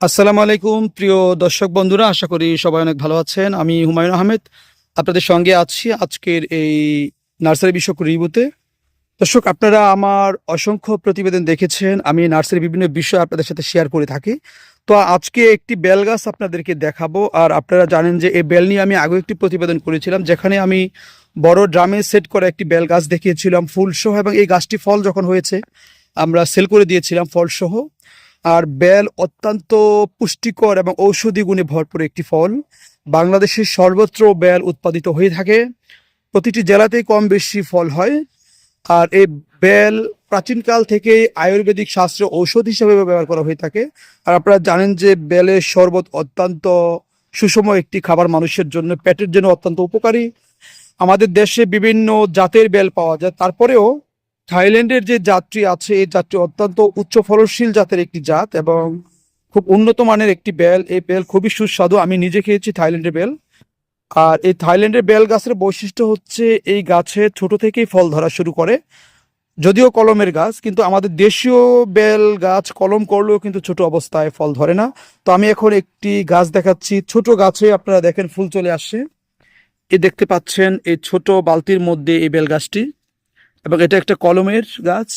আসসালামু আলাইকুম, প্রিয় দর্শক বন্ধুরা, আশা করি সবাই অনেক ভালো আছেন। আমি হুমায়ুন আহমেদ, আপনাদের সঙ্গে আছি আজকের এই নার্সারি বিষয়ক রিভিউতে। দর্শক, আপনারা আমার অসংখ্য প্রতিবেদন দেখেছেন, আমি নার্সারি বিভিন্ন বিষয় আপনাদের সাথে শেয়ার করে থাকি। তো আজকে একটি বেল গাছ আপনাদেরকে দেখাবো, আর আপনারা জানেন যে এই বেল নিয়ে আমি আগে একটি প্রতিবেদন করেছিলাম, যেখানে আমি বড় ড্রামে সেট করা একটি বেল গাছ দেখিয়েছিলাম, ফুলসহ, এবং এই গাছটি ফল যখন হয়েছে, আমরা সেল করে দিয়েছিলাম ফলসহ। আর বেল অত্যন্ত পুষ্টিকর এবং ঔষধি গুণে ভরপুর একটি ফল। বাংলাদেশের সর্বত্র বেল উৎপাদিত হয়ে থাকে। প্রতিটি জেলাতেই কম বেশি ফল হয়। আর এই বেল প্রাচীনকাল থেকে আয়ুর্বেদিক শাস্ত্রে ঔষধ হিসেবে ব্যবহার করা হয়ে থাকে। আর আপনারা জানেন যে বেলের শরবত অত্যন্ত সুষম একটি খাবার মানুষের জন্য, পেটের জন্য অত্যন্ত উপকারী। আমাদের দেশে বিভিন্ন জাতের বেল পাওয়া যায়। তারপরেও থাইল্যান্ডের যে জাতটি আছে, এই জাতটি অত্যন্ত উচ্চ ফলনশীল জাতের একটি জাত এবং খুব উন্নত মানের একটি বেল। এই বেল খুবই সুস্বাদু। আমি নিজে খেয়েছি থাইল্যান্ডের বেল। আর এই থাইল্যান্ডের বেল গাছের বৈশিষ্ট্য হচ্ছে, এই গাছে ছোট থেকেই ফল ধরা শুরু করে, যদিও কলমের গাছ, কিন্তু আমাদের দেশীয় বেল গাছ কলম করলেও কিন্তু ছোট অবস্থায় ফল ধরে না। তো আমি এখন একটি গাছ দেখাচ্ছি। ছোট গাছে আপনারা দেখেন ফুল চলে আসছে এ দেখতে পাচ্ছেন, এই ছোট বালতির মধ্যে এই বেল গাছটি। এবং এটা একটা কলমের গাছ।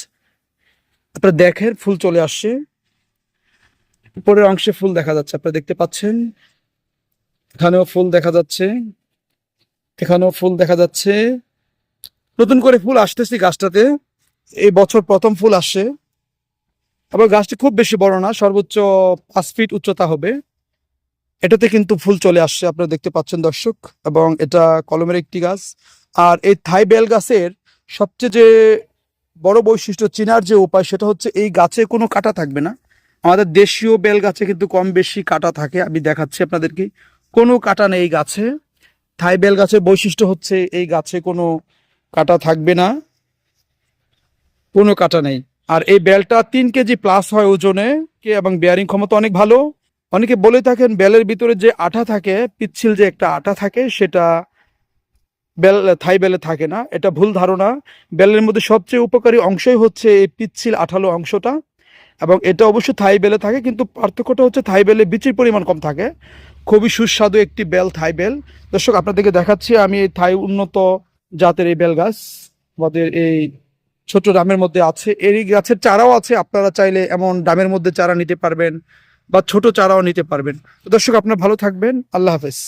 আপনারা দেখেন, ফুল চলে আসছে। উপরের অংশে ফুল দেখা যাচ্ছে, আপনারা দেখতে পাচ্ছেন। এখানেও ফুল দেখা যাচ্ছে, এখানেও ফুল দেখা যাচ্ছে। নতুন করে ফুল আসতেছে গাছটাতে। এই বছর প্রথম ফুল আসছে। আবার গাছটি খুব বেশি বড় না, সর্বোচ্চ পাঁচ ফিট উচ্চতা হবে। এটাতে কিন্তু ফুল চলে আসছে, আপনারা দেখতে পাচ্ছেন দর্শক। এবং এটা কলমের একটি গাছ। আর এই থাই বেল গাছের সবচেয়ে যে বড় বৈশিষ্ট্য চিনার যে উপায়, সেটা হচ্ছে এই গাছে কোনো কাটা থাকবে না। আমাদের দেশীয় বেল গাছে কিন্তু কম বেশি কাটা থাকে। আমি দেখাচ্ছি আপনাদেরকে। কোনো কাটা নেই গাছে। থাই বেল গাছের বৈশিষ্ট্য হচ্ছে এই গাছে কোনো কাটা থাকবে না। কোনো কাটা নেই। আর এই বেলটা তিন কেজি প্লাস হয় ওজনে। কে এবং বেয়ারিং ক্ষমতা অনেক ভালো। অনেকে বলে থাকেন, বেলের ভিতরে যে আঠা থাকে, পিচ্ছিল যে একটা আঠা থাকে, সেটা বেল, থাই বেলে থাকে না, এটা ভুল ধারণা। বেলের মধ্যে সবচেয়ে উপকারী অংশই হচ্ছে এই পিচ্ছিল আঠালো অংশটা, এবং এটা অবশ্য থাই বেলে থাকে, কিন্তু পার্থক্যটা হচ্ছে থাই বেলে বিচির পরিমাণ কম থাকে। খুবই সুস্বাদু একটি বেল, থাই বেল। দর্শক, আপনাদেরকে দেখাচ্ছি, আমি এই থাই উন্নত জাতের এই বেল গাছ, আমাদের এই ছোট ডামের মধ্যে আছে। এই গাছের চারাও আছে, আপনারা চাইলে এমন ডামের মধ্যে চারা নিতে পারবেন, বা ছোট চারাও নিতে পারবেন। দর্শক, আপনারা ভালো থাকবেন, আল্লাহ হাফেজ।